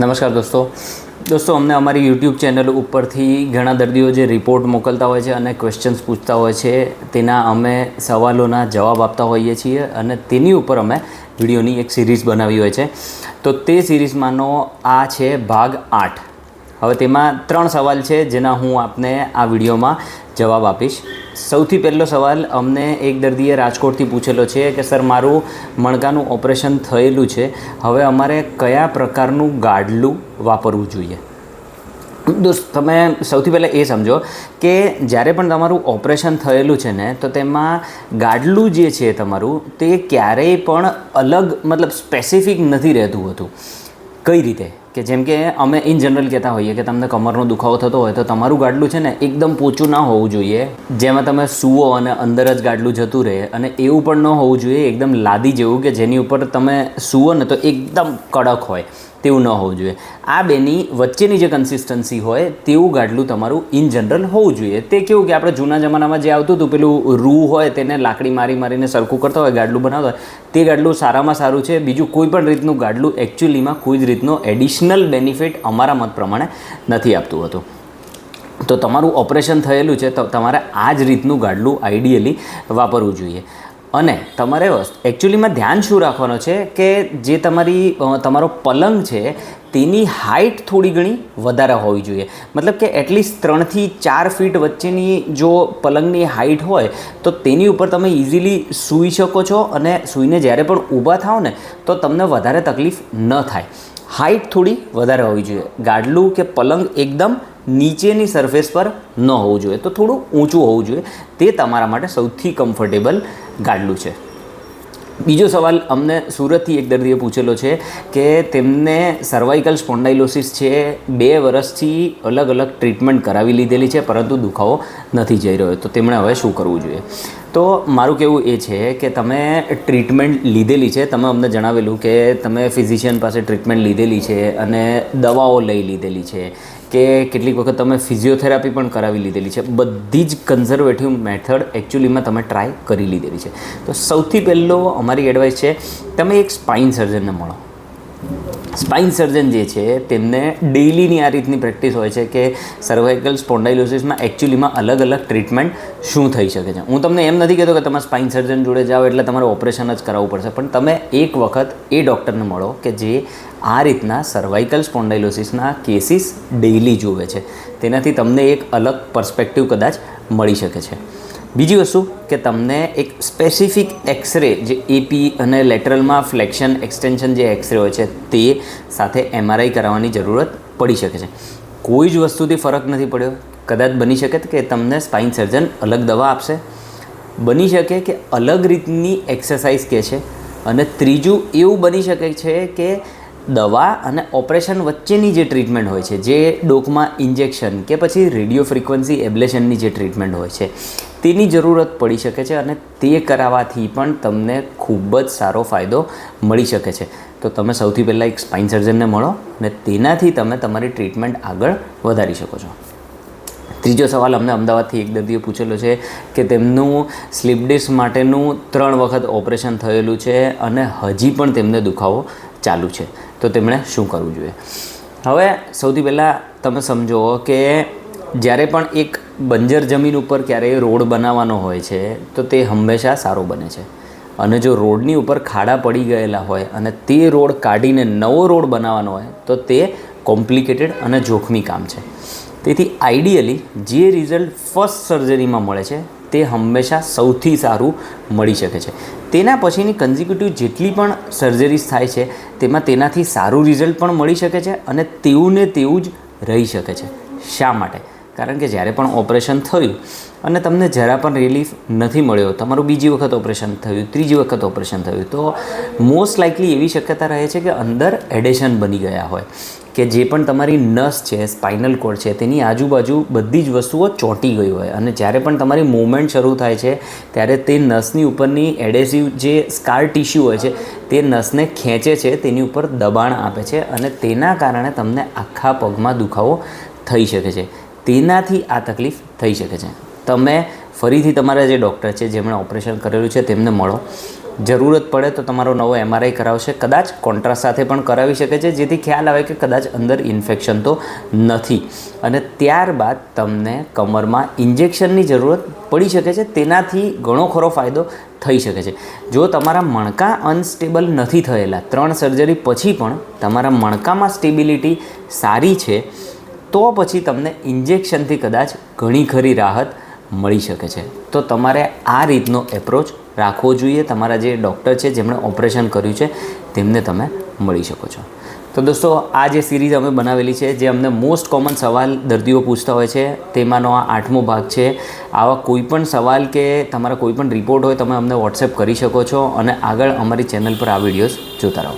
નમસ્કાર દોસ્તો. દોસ્તો, અમને અમારી યુટ્યુબ ચેનલ ઉપરથી ઘણા દર્દીઓ જે રિપોર્ટ મોકલતા હોય છે અને ક્વેશ્ચન્સ પૂછતા હોય છે, તેના અમે સવાલોના જવાબ આપતા હોઈએ છીએ અને તેની ઉપર અમે વિડીયોની એક સિરીઝ બનાવી હોય છે. તો તે સિરીઝમાંનો આ છે ભાગ આઠ. હવે તેમાં ત્રણ સવાલ છે, જેના હું આપને આ વિડીયોમાં જવાબ આપીશ. સૌથી પહેલો સવાલ અમને એક દર્દીએ રાજકોટથી પૂછેલો છે કે, સર, મારું મણકાનું ઓપરેશન થયેલું છે. હવે અમારે કયા પ્રકારનું ગાડલું વાપરવું જોઈએ? દોસ્ત, તમે સૌથી પહેલાં એ સમજો કે, જ્યારે પણ તમારું ઓપરેશન થયેલું છે ને, તો તેમાં ગાડલું જે છે તમારું, તે ક્યારેય પણ અલગ, મતલબ સ્પેસિફિક નથી રહેતું હતું. કઈ રીતે? કે જેમ કે અમે ઇન જનરલ કહેતા હોઈએ કે તમને કમરનો દુખાવો થતો હોય તો તમારું ગાડલું છે ને એકદમ પોચું ના હોવું જોઈએ. જેમાં તમે સૂવો અને અંદર જ ગાડલું જતું રહે અને એવું પણ ન હોવું જોઈએ, એકદમ લાદી જેવું કે જેની ઉપર તમે સૂવો ને તો એકદમ કડક હોય. તેવું ન હોવું જોઈએ. આ બેની વચ્ચેની જે કન્સિસ્ટન્સી હોય, તેવું ગાડલું તમારું ઇન જનરલ હોવું જોઈએ. તે કેવું કે આપણે જૂના જમાનામાં જે આવતું હતું, પેલું રૂ હોય, તેને લાકડી મારી મારીને સરખું કરતા હોય, ગાડલું બનાવતા હોય, તે ગાડલું સારામાં સારું છે. બીજું કોઈ પણ રીતનું ગાડલું એકચ્યુઅલીમાં કોઈ જ રીતનો એડિશનલ બેનિફિટ અમારા મત પ્રમાણે નથી આપતું હતું. તો તમારું ઓપરેશન થયેલું છે, તો તમારે આ જ રીતનું ગાડલું આઈડિયલી વાપરવું જોઈએ. અને તમારે એકચ્યુઅલીમાં ધ્યાન શું રાખવાનું છે કે જે તમારી તમારો પલંગ છે, તેની હાઇટ થોડી ઘણી વધારે હોવી જોઈએ. મતલબ કે એટલીસ્ટ ત્રણથી ચાર ફીટ વચ્ચેની જો પલંગની હાઇટ હોય, તો તેની ઉપર તમે ઇઝીલી સૂઈ શકો છો અને સૂઈને જ્યારે પણ ઊભા થાવ ને, તો તમને વધારે તકલીફ ન થાય. હાઇટ થોડી વધારે હોવી જોઈએ. ગાડલું કે પલંગ એકદમ નીચેની સરફેસ પર ન હોવું જોઈએ. તો થોડું ઊંચું હોવું જોઈએ. તે તમારા માટે સૌથી કમ્ફર્ટેબલ ગાડલું છે. બીજો સવાલ અમને સુરતથી એક દર્દીએ પૂછેલો છે કે તેમને સર્વાઇકલ સ્પોન્ડાઇલોસિસ છે, બે વર્ષથી અલગ અલગ ટ્રીટમેન્ટ કરાવી લીધેલી છે, પરંતુ દુખાવો નથી જઈ રહ્યો. તો તેમણે હવે શું કરવું જોઈએ? તો મારું કહેવું એ છે કે તમે ટ્રીટમેન્ટ લીધેલી છે, તમે અમને જણાવેલું કે તમે ફિઝિશિયન પાસે ટ્રીટમેન્ટ લીધેલી છે અને દવાઓ લઈ લીધેલી છે. કે કેટલીક વખત તમે ફિઝિયોથેરાપી પણ કરાવી લીધેલી છે. બધી જ કન્ઝર્વેટિવ મેથડ એકચ્યુઅલીમાં તમે ટ્રાય કરી લીધેલી છે. તો સૌથી પહેલો અમારી એડવાઇસ છે, તમે એક સ્પાઇન સર્જનને મળો. સ્પાઇન સર્જન જે છે, તેમને ડેઇલીની આ રીતની પ્રેક્ટિસ હોય છે કે સર્વાઇકલ સ્પોન્ડાઇલોસિસમાં એકચ્યુઅલીમાં અલગ અલગ ટ્રીટમેન્ટ શું થઈ શકે છે. હું તમને એમ નથી કહેતો કે તમે સ્પાઇન સર્જન જોડે જાઓ એટલે તમારે ઓપરેશન જ કરાવવું પડશે, પણ તમે એક વખત એ ડૉક્ટરને મળો કે જે આ રીતના સર્વાઇકલ સ્પોન્ડાઇલોસિસના કેસીસ ડેઇલી જુએ છે. તેનાથી તમને એક અલગ પર્સપેક્ટિવ કદાચ મળી શકે છે. બીજી વસ્તુ કે તમને એક સ્પેસિફિક એક્સરે જે એપી અને લેટરલમાં ફ્લેક્શન એક્સટેન્શન જે એક્સરે હોય છે, તે સાથે એમઆરઆઈ કરાવવાની જરૂરત પડી શકે છે. કોઈ જ વસ્તુથી ફરક નથી પડ્યો. કદાચ બની શકે કે તમને સ્પાઇન સર્જન અલગ દવા આપશે. બની શકે કે અલગ રીતની એક્સરસાઇઝ કે છે. અને ત્રીજું એવું બની શકે છે કે દવા અને ઓપરેશન વચ્ચેની જે ટ્રીટમેન્ટ હોય છે, જે ડોકમાં ઇન્જેક્શન કે પછી રેડિયો ફ્રિકવન્સી એબ્લેશનની જે ટ્રીટમેન્ટ હોય છે તેની જરૂરત પડી શકે છે અને તે કરાવવાથી પણ તમને ખૂબ જ સારો ફાયદો મળી શકે છે. તો તમે સૌથી પહેલાં એક સ્પાઇન સર્જનને મળો અને તેનાથી તમે તમારી ટ્રીટમેન્ટ આગળ વધારી શકો છો. ત્રીજો સવાલ અમને અમદાવાદથી એક દર્દીએ પૂછેલો છે કે તેમનું સ્લીપ ડિસ્ક માટેનું ત્રણ વખત ઓપરેશન થયેલું છે અને હજી પણ તેમને દુખાવો ચાલુ છે. તો તેમણે શું કરવું જોઈએ? હવે સૌથી પહેલાં તમે સમજો કે જ્યારે પણ એક બંજર જમીન ઉપર ક્યારેય રોડ બનાવવાનો હોય છે, તો તે હંમેશા સારો બને છે. અને જો રોડની ઉપર ખાડા પડી ગયેલા હોય અને તે રોડ કાઢીને નવો રોડ બનાવવાનો હોય, તો તે કોમ્પ્લિકેટેડ અને જોખમી કામ છે. તેથી આઈડિયલી જે રિઝલ્ટ ફર્સ્ટ સર્જરીમાં મળે છે, તે હંમેશા સૌથી સારું મળી શકે છે. તેના પછીની કન્ઝિક્યુટિવ જેટલી પણ સર્જરીઝ થાય છે, તેમાં તેનાથી સારું રિઝલ્ટ પણ મળી શકે છે અને તેવું ને તેવું જ રહી શકે છે. શા માટે? કારણ કે જ્યારે પણ ઓપરેશન થયું અને તમને જરા પણ રિલીફ નથી મળ્યો, તમારું બીજી વખત ઓપરેશન થયું, ત્રીજી વખત ઓપરેશન થયું, તો મોસ્ટ લાઇકલી એવી શક્યતા રહે છે કે અંદર એડેશન બની ગયા હોય કે જે પણ તમારી નસ છે સ્પાઇનલ કોડ છે, તેની આજુબાજુ બધી જ વસ્તુઓ ચોંટી ગઈ હોય. અને જ્યારે પણ તમારી મૂવમેન્ટ શરૂ થાય છે, ત્યારે તે નસની ઉપરની એડેસિવ જે સ્કાર ટિશ્યુ હોય છે, તે નસને ખેંચે છે, તેની ઉપર દબાણ આપે છે અને તેના કારણે તમને આખા પગમાં દુખાવો થઈ શકે છે. તેનાથી આ તકલીફ થઈ શકે છે. તમે ફરીથી તમારા જે ડૉક્ટર છે, જેમણે ઓપરેશન કરેલું છે, તેમને મળો. જરૂરત પડે તો તમારો નવો એમઆરઆઈ કરાવશે. કદાચ કોન્ટ્રાસ્ટ સાથે પણ કરાવી શકે છે, જેથી ખ્યાલ આવે કે કદાચ અંદર ઇન્ફેક્શન તો નથી. અને ત્યારબાદ તમને કમરમાં ઇન્જેક્શનની જરૂરત પડી શકે છે, તેનાથી ઘણો ખરો ફાયદો થઈ શકે છે. જો તમારા મણકા અનસ્ટેબલ નથી થયેલા, ત્રણ સર્જરી પછી પણ તમારા મણકામાં સ્ટેબિલિટી સારી છે તો પછી તમને ઇન્જેક્શનથી કદાચ ઘણી ખરી રાહત મળી શકે છે. તો તમારે આ રીતનો એપ્રોચ રાખવો જોઈએ. તમારા જે ડૉક્ટર છે, જેમણે ઓપરેશન કર્યું છે, તેમને તમે મળી શકો છો. તો દોસ્તો, આ જે સિરીઝ અમે બનાવેલી છે, જે અમને મોસ્ટ કોમન સવાલ દર્દીઓ પૂછતા હોય છે, તેમાંનો આ આઠમો ભાગ છે. આવા કોઈ પણ સવાલ કે તમારા કોઈપણ રિપોર્ટ હોય, તમે અમને વોટ્સએપ કરી શકો છો અને આગળ અમારી ચેનલ પર આ વિડીયોઝ જોતા રહો.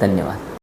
ધન્યવાદ.